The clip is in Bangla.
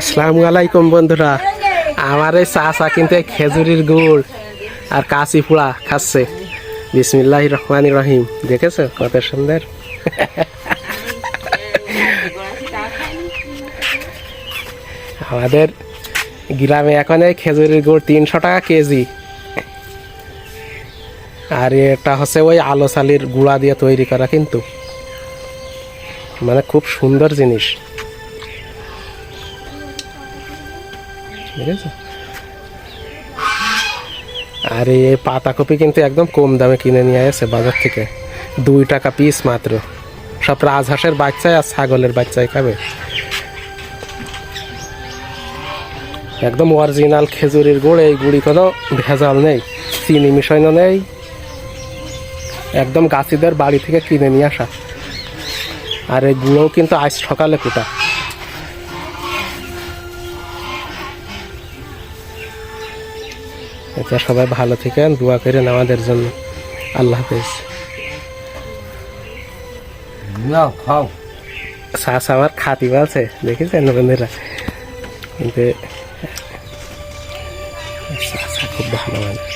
আসসালামু আলাইকুম, বন্ধুরা। আমার এই চাচা কিন্তু খেজুরির গুড় আর কাশি পোড়া খাচ্ছে। বিসমিল্লাহ রহমান রহিম। দেখেছ কত সুন্দর? আমাদের গ্রামে এখন এই খেজুরির গুড় তিনশো টাকা কেজি। আর এটা হচ্ছে ওই আলো চালির গুঁড়া দিয়ে তৈরি করা কিন্তু। মানে খুব সুন্দর জিনিস। ঠিক আছে? আর, এই পাতাকপি কিন্তু একদম কম দামে কিনে নিয়ে আসে বাজার থেকে। দুই টাকা পিস মাত্র। সব রাজহাঁসের বাচ্চায় আর ছাগলের বাচ্চায় খাবে। একদম অরিজিনাল খেজুরির গুড়, এই গুড়ি কোনো ভেজাল নেই, চিনি মিশানো নেই। একদম গাছিদের বাড়ি থেকে কিনে নিয়ে আসা। আর এই গুঁড়োও কিন্তু আজ সকালে কুটা এটা সবাই ভালো থাকেন দোয়া করেন আমাদের জন্য। আল্লাহ হাফেজ। না খাও। শ্বাস আমার খাতি আছে দেখেছেন বন্ধুরা কিন্তু খুব ভালো মানুষ।